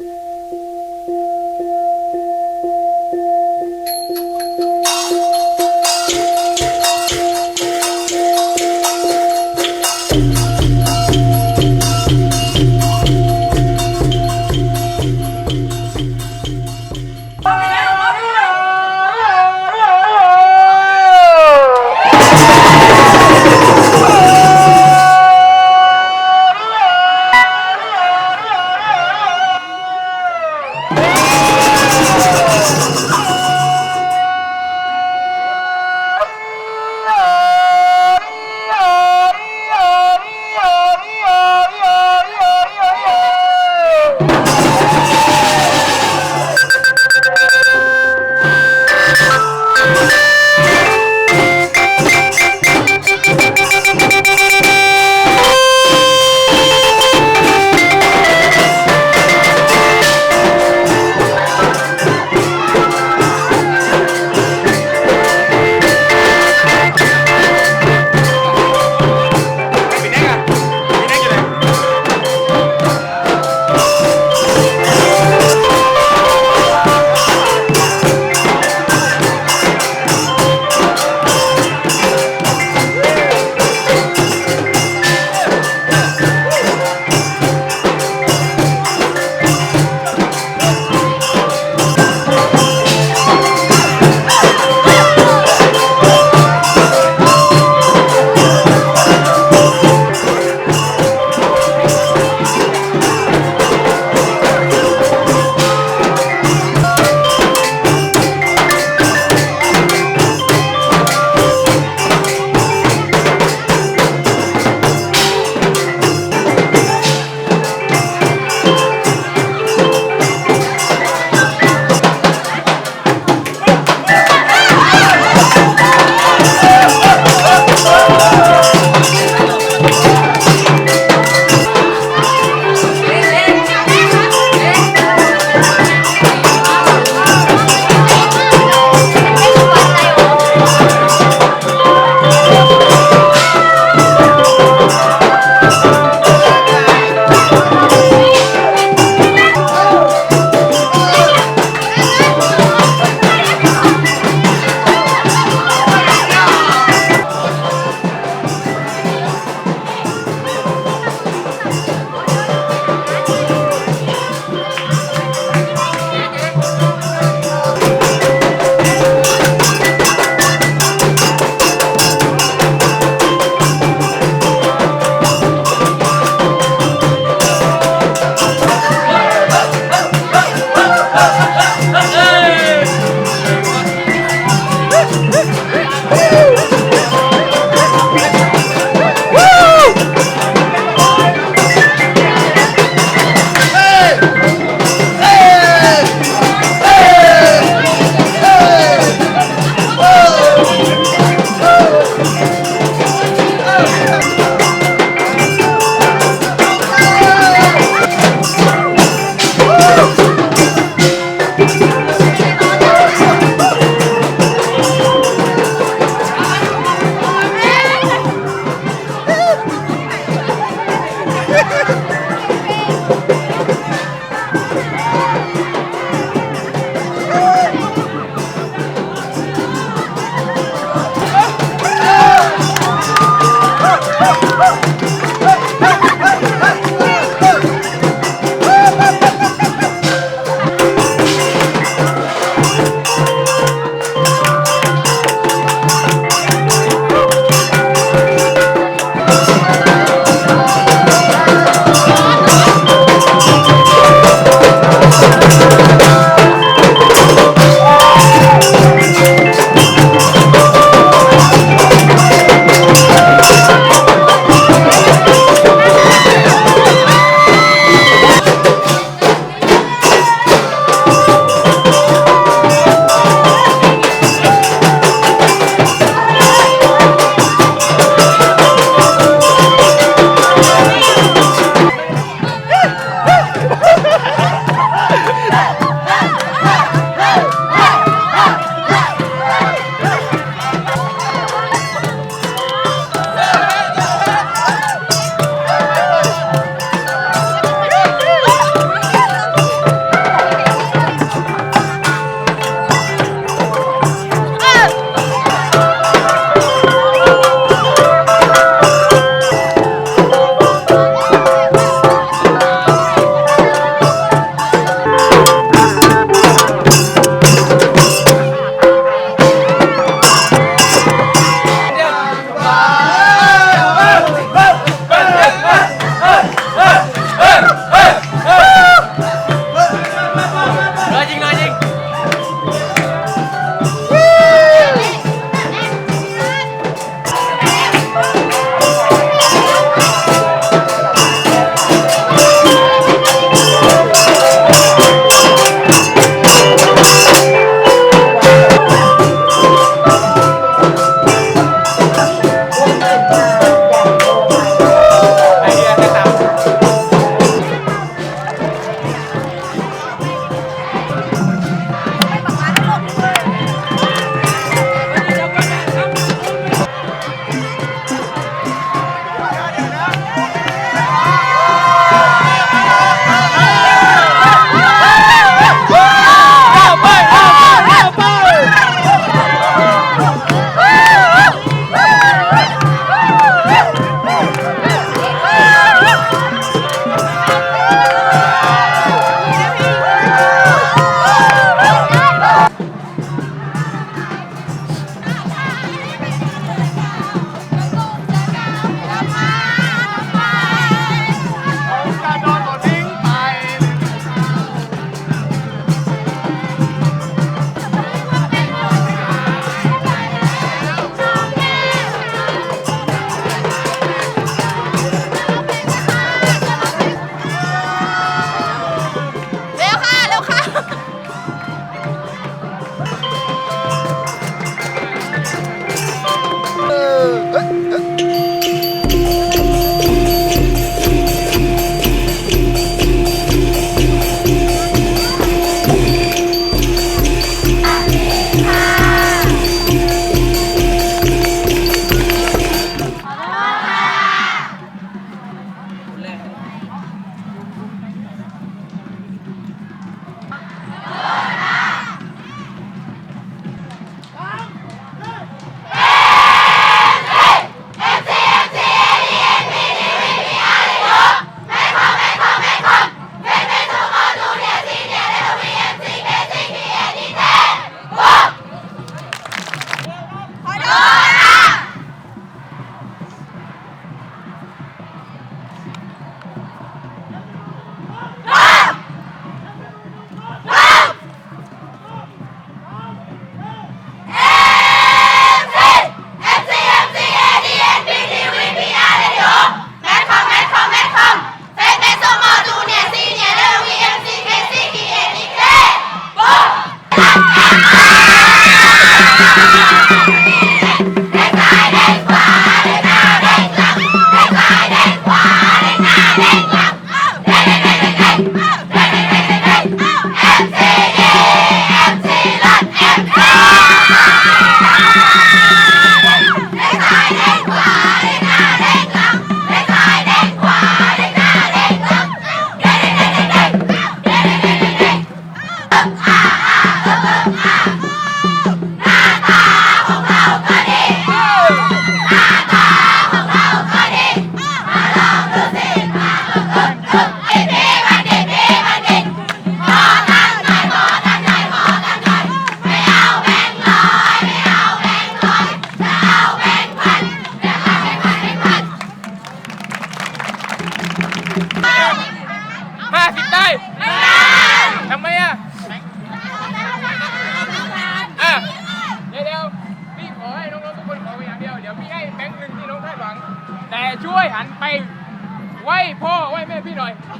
Yeah.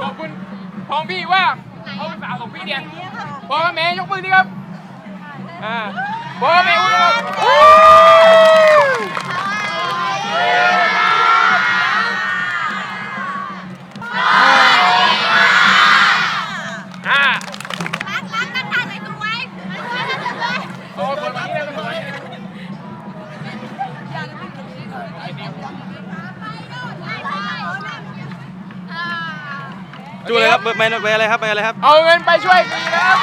ขอบคุณพ้องพี่ว่าเขาเป็นสาวของพี่เนี่ยบอกว่าแม่ยกมือดีครับอ่าบอกว่าแม่อุ้ยครับ ดูเลยครับเบอร์ไม่อะไรครับไม่อะไรครับ เอาเงินไปช่วยฟรีนะครับ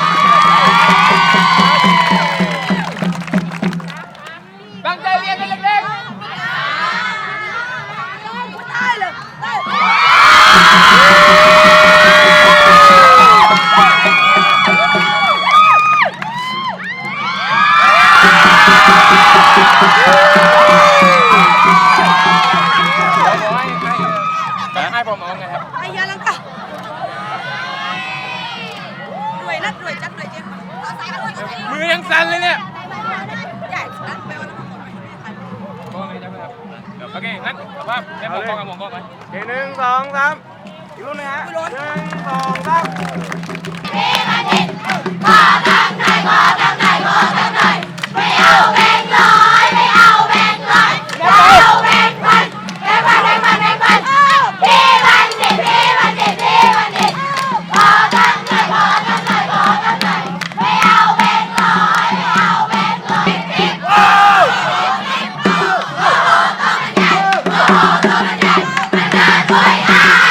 Bye. Bye.